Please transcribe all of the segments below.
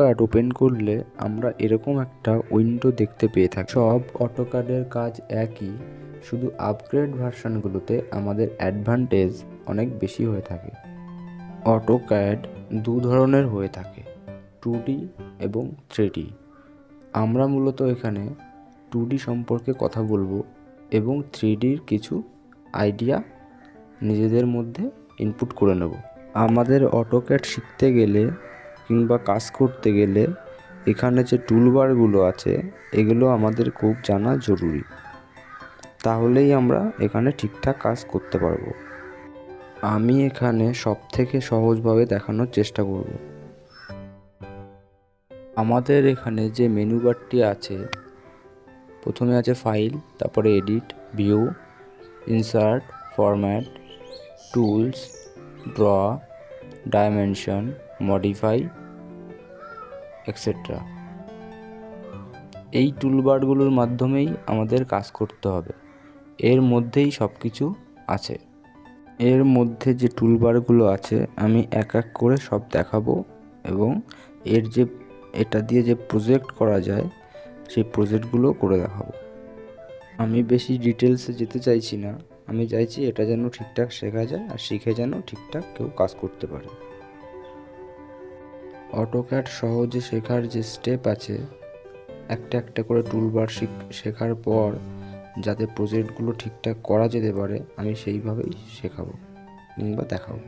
অটোকাড open করলে আমরা এরকম একটা উইন্ডো দেখতে পেয়ে থাকি। সব অটোকাডের কাজ একই, শুধু আপগ্রেড ভার্সানগুলোতে আমাদের অ্যাডভান্টেজ অনেক বেশি হয়ে থাকে। অটোক্যাড দু ধরনের হয়ে থাকে টু এবং থ্রি আমরা মূলত এখানে টু সম্পর্কে কথা বলব এবং থ্রি কিছু আইডিয়া নিজেদের মধ্যে ইনপুট করে নেব। আমাদের অটোক্যাড শিখতে গেলে কিংবা কাজ করতে গেলে এখানে যে টুলবারগুলো আছে, এগুলো আমাদের খুব জানা জরুরি। তাহলেই আমরা এখানে ঠিকঠাক কাজ করতে পারব। আমি এখানে সব থেকে সহজভাবে দেখানোর চেষ্টা করব। আমাদের এখানে যে মেনু বারটি আছে, প্রথমে আছে ফাইল, তারপরে edit, view, insert, format, tools, draw dimension modify etcetera এই টুলবারগুলোর মাধ্যমেই আমাদের কাজ করতে হবে। এর মধ্যেই সব কিছু আছে। এর মধ্যে যে টুলবারগুলো আছে, আমি এক এক করে সব দেখাবো এবং এর যে, এটা দিয়ে যে প্রজেক্ট করা যায়, সেই প্রজেক্টগুলো করে দেখাবো। আমি বেশি ডিটেলসে যেতে চাইছি না। আমি চাইছি এটা যেন ঠিকঠাক শেখা যায় আর শিখে যেন ঠিকঠাক কেউ কাজ করতে পারে। অটোক্যাড সহজে শেখার যে স্টেপ আছে, একটা একটা করে টুলবার শেখার পর যাতে প্রজেক্টগুলো ঠিকঠাক করা যেতে পারে, আমি সেইভাবেই শেখাবো কিংবা দেখাবো।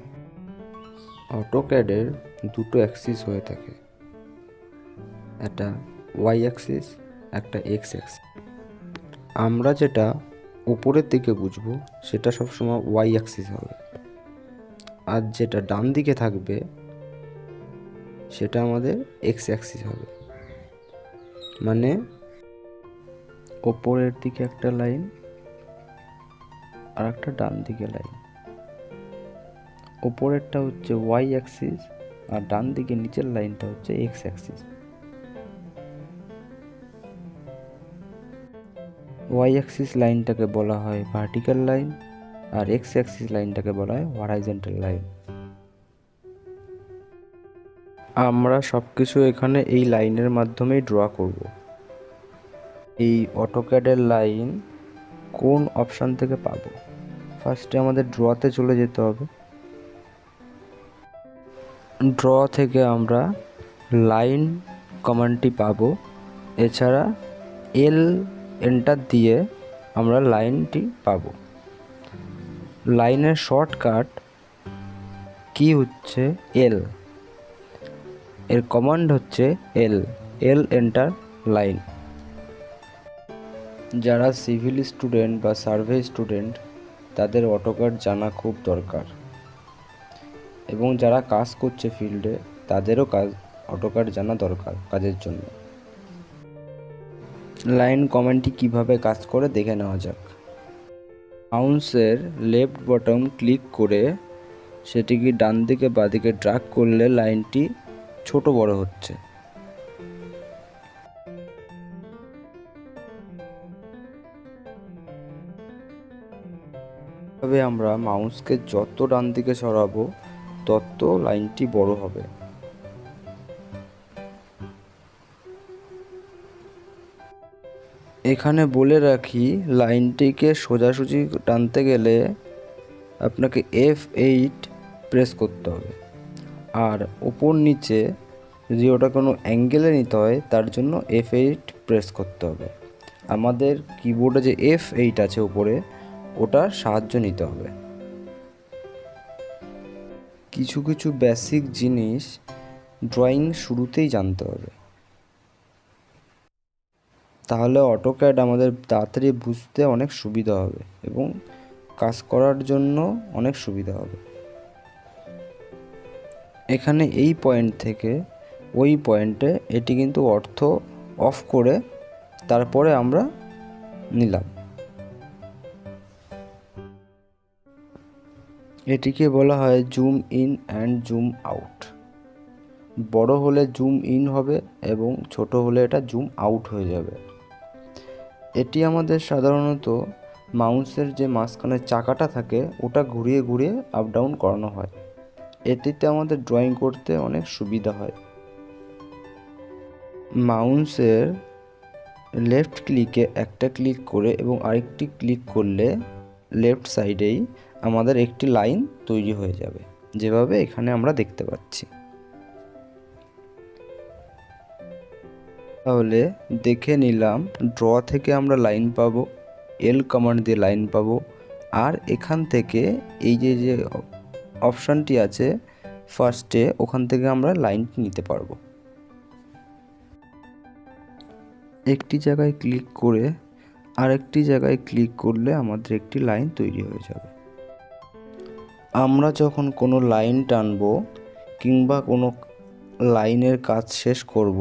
অটোক্যাডের দুটো অ্যাক্সিস হয়ে থাকে। একটা ওয়াই অ্যাক্সিস একটা এক্স অ্যাক্সিস আমরা যেটা উপরের দিকে বুঝব, সেটা সবসময় ওয়াই অ্যাক্সিস হবে। আর যেটা ডান দিকে থাকবে সেটা আমাদের এক্স অ্যাক্সিস হবে। মানে ওপরের দিকে একটা লাইন আর একটা ডান দিকে লাইন ওপরেরটা হচ্ছে ওয়াই অ্যাক্সিস আর ডান দিকে নিচের লাইনটা হচ্ছে এক্স অ্যাক্সিস ওয়াই অ্যাক্সিস লাইনটাকে বলা হয় ভার্টিক্যাল লাইন আর এক্স অ্যাক্সিস লাইনটাকে বলা হয় হরাইজেন্টাল লাইন আমরা সব কিছু এখানে এই লাইনের মাধ্যমেই ড্র করব। এই অটোক্যাডের লাইন কোন অপশান থেকে পাবো? ফার্স্টে আমাদের ড্রতে চলে যেতে হবে। ড্র থেকে আমরা লাইন কমান্ডটি পাবো। এছাড়া এল এন্টার দিয়ে আমরা লাইনটি পাবো। লাইনের শর্টকাট কি হচ্ছে? এল এর কমান্ড হচ্ছে এল এল এন্টার লাইন যারা সিভিল স্টুডেন্ট বা সার্ভে স্টুডেন্ট তাদের অটোকার্ড জানা খুব দরকার। এবং যারা কাজ করছে ফিল্ডে তাদেরও কাজ অটোকার্ড জানা দরকার কাজের জন্য। লাইন কমান্ডটি কীভাবে কাজ করে দেখে নেওয়া যাক। মাউসের লেফট বটম ক্লিক করে, সেটিকে ডান দিকে বাদিকে ড্রাগ করলে লাইনটি ছোট বড় হচ্ছে। তবে আমরা মাউসকে যত ডান দিকে সরাবো, তত লাইনটি বড় হবে। এখানে বলে রাখি, লাইনটিকে সোজাসুজি টানতে গেলে আপনাকে এফ এইট প্রেস করতে হবে। আর ওপর নিচে যদি ওটা কোনো অ্যাঙ্গেলে নিতে হয়, তার জন্য এফ এইট প্রেস করতে হবে। আমাদের কিবোর্ডে যে এফ এইট আছে উপরে ওটার সাহায্য নিতে হবে। কিছু কিছু বেসিক জিনিস ড্রয়িং শুরুতেই জানতে হবে। তাহলে অটোক্যাড আমাদের তাড়াতাড়ি বুঝতে অনেক সুবিধা হবে এবং কাজ করার জন্য অনেক সুবিধা হবে। এখানে এই পয়েন্ট থেকে ওই পয়েন্টে এটি কিন্তু অর্থ অফ করে তারপরে আমরা নিলাম। এটিকে বলা হয় zoom in and zoom out বড় হলে জুম ইন হবে এবং ছোট হলে এটা জুম আউট হয়ে যাবে। এটি আমাদের সাধারণত মাউসের যে মাঝখানে চাকাটা থাকে, ওটা ঘুরিয়ে ঘুরিয়ে আপ ডাউন করানো হয়। এটিতে আমাদের ড্রয়িং করতে অনেক সুবিধা হয়। মাউসের লেফট ক্লিকে একটা ক্লিক করে এবং আরেকটি ক্লিক করলে লেফট সাইডেই আমাদের একটি লাইন তৈরি হয়ে যাবে, যেভাবে এখানে আমরা দেখতে পাচ্ছি। তাহলে দেখে নিলাম ড্র থেকে আমরা লাইন পাবো এল কমান্ড দিয়ে লাইন পাবো, আর এখান থেকে এই যে যে অপশানটি আছে ফার্স্টে ওখান থেকে আমরা লাইনটি নিতে পারব। একটি জায়গায় ক্লিক করে আরেকটি জায়গায় ক্লিক করলে আমাদের একটি লাইন তৈরি হয়ে যাবে। আমরা যখন কোনো লাইন টানবো কিংবা কোনো লাইনের কাজ শেষ করব,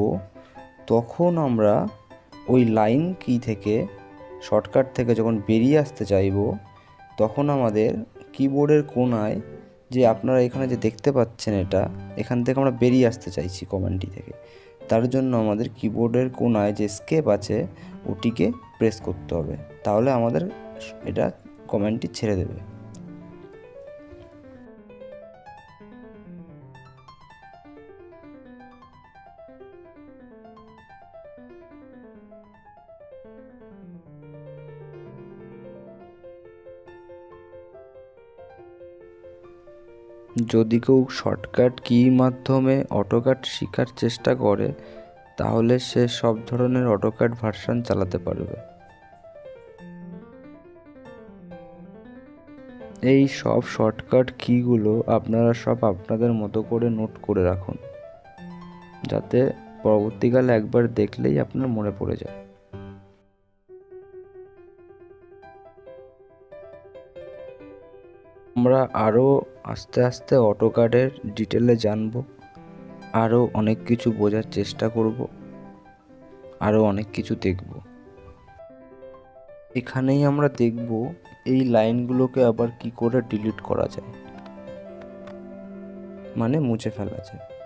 তখন আমরা ওই লাইন কি থেকে শর্টকাট থেকে যখন বেরিয়ে আসতে চাইব, তখন আমাদের কিবোর্ডের কোনায় যে আপনারা এখানে যে দেখতে পাচ্ছেন এটা, এখান থেকে আমরা বেরিয়ে আসতে চাইছি কমেন্টটি থেকে। তার জন্য আমাদের কিবোর্ডের কোনায় যে স্কেপ আছে, ওটিকে প্রেস করতে হবে। তাহলে আমাদের এটা কমেন্টটি ছেড়ে দেবে। যদি কেউ শর্টকাট কির মাধ্যমে অটোকাট শেখার চেষ্টা করে, তাহলে সে সব ধরনের অটোকাট ভার্সন চালাতে পারবে। এই সব শর্টকাট কিগুলো আপনারা সব আপনাদের মতো করে নোট করে রাখুন, যাতে পরবর্তীকালে একবার দেখলেই আপনার মনে পড়ে যায়। আমরা আরও আস্তে আস্তে অটোকাডের ডিটেলে জানব আরও অনেক কিছু বোঝার চেষ্টা করব আরও অনেক কিছু দেখব। এখানেই আমরা দেখব এই লাইনগুলোকে আবার কি করে ডিলিট করা যায়। মানে মুছে ফেলা যায়।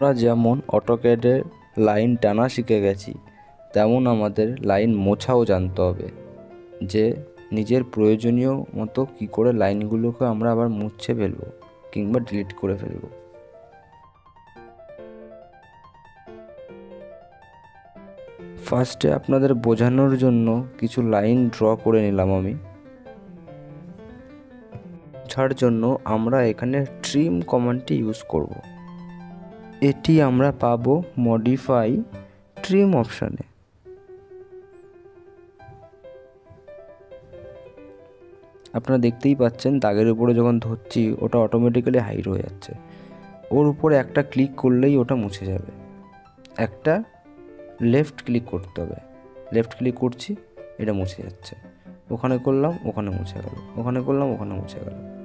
আমরা যেমন অটোক্যাডে লাইন টানা শিখে গেছি, তেমন আমাদের লাইন মোছাও জানতে হবে। যে নিজের প্রয়োজনীয় মতো কী করে লাইনগুলোকে আমরা আবার মুছে ফেলব কিংবা ডিলিট করে ফেলব। ফার্স্টে আপনাদের বোঝানোর জন্য কিছু লাইন ড্র করে নিলাম আমি। ছাড় জন্য আমরা এখানে ট্রিম কমান্ডটি ইউজ করব। এটি আমরা পাবো মডিফাই ট্রিম অপশানে আপনারা দেখতেই পাচ্ছেন দাগের উপরে যখন ধরছি, ওটা অটোমেটিক্যালি হাইড হয়ে যাচ্ছে। ওর উপরে একটা ক্লিক করলেই ওটা মুছে যাবে। একটা লেফট ক্লিক করতে হবে। লেফট ক্লিক করছি, এটা মুছে যাচ্ছে। ওখানে করলাম, ওখানে মুছে গেল। ওখানে করলাম, ওখানে মুছে গেল।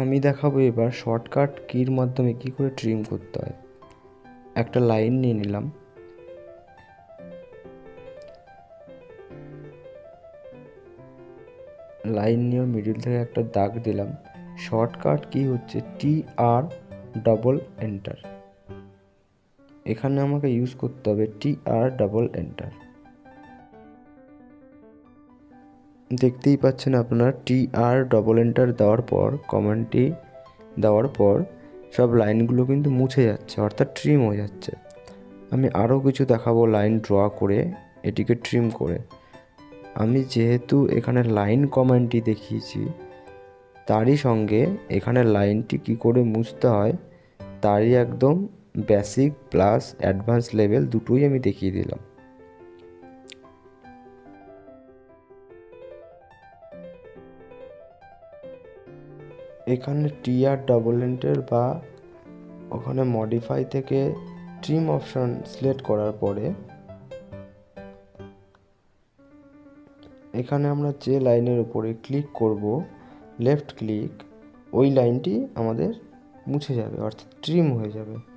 আমি দেখাবো এবার শর্টকাট কির মাধ্যমে কি করে ট্রিম করতে হয়। একটা লাইন নিয়ে নিলাম। লাইন নিয়ে মিডিল থেকে একটা দাগ দিলাম। শর্টকাট কি হচ্ছে টি আর ডবল এন্টার এখানে আমাকে ইউজ করতে হবে টি আর ডবল এন্টার দেখতেই পাচ্ছেন আপনার টি আর ডবল এন্টার দেওয়ার পর কমান্ডটি দেওয়ার পর, সব লাইনগুলো কিন্তু মুছে যাচ্ছে, অর্থাৎ ট্রিম হয়ে যাচ্ছে। আমি আরও কিছু দেখাবো লাইন ড্র করে, এটিকে ট্রিম করে। আমি যেহেতু এখানে লাইন কমান্ডটি দেখিয়েছি, তারই সঙ্গে এখানে লাইনটি কি করে মুছতে হয়, তারই একদম বেসিক প্লাস অ্যাডভান্স লেভেল দুটোই আমি দেখিয়ে দিলাম। এখানে টিআর ডাবল এন্টার বা ওখানে মডিফাই থেকে ট্রিম অপশন সিলেক্ট করার পরে এখানে আমরা যে লাইনের উপরে ক্লিক করব লেফট ক্লিক ওই লাইনটি আমাদের মুছে যাবে, অর্থাৎ ট্রিম হয়ে যাবে।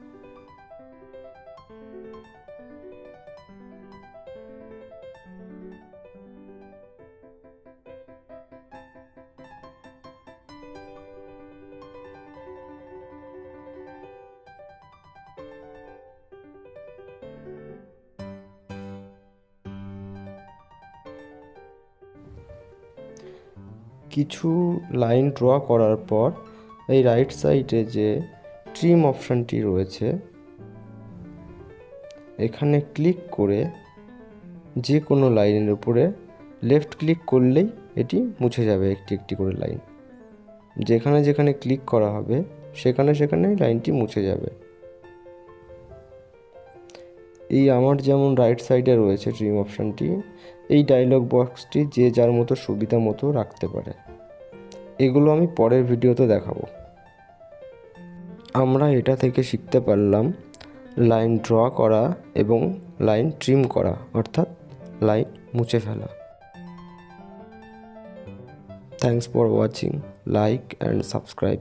কিছু লাইন ড্র করার পর এই রাইট সাইডে যে ট্রিম অপশানটি রয়েছে, এখানে ক্লিক করে যে কোনো লাইনের উপরে লেফট ক্লিক করলেই এটি মুছে যাবে একটি একটি করে লাইন। যেখানে যেখানে ক্লিক করা হবে, সেখানে সেখানে লাইনটি মুছে যাবে। এই আমার যেমন রাইট সাইডে রয়েছে ট্রিম অপশানটি, এই ডায়লগ বক্সটি যে যার মতো সুবিধা মতো রাখতে পারে। এগুলো আমি পরের ভিডিওতে দেখাবো। আমরা এটা থেকে শিখতে পারলাম লাইন ড্র করা এবং লাইন ট্রিম করা, অর্থাৎ লাইন মুছে ফেলা। Thanks for watching like and subscribe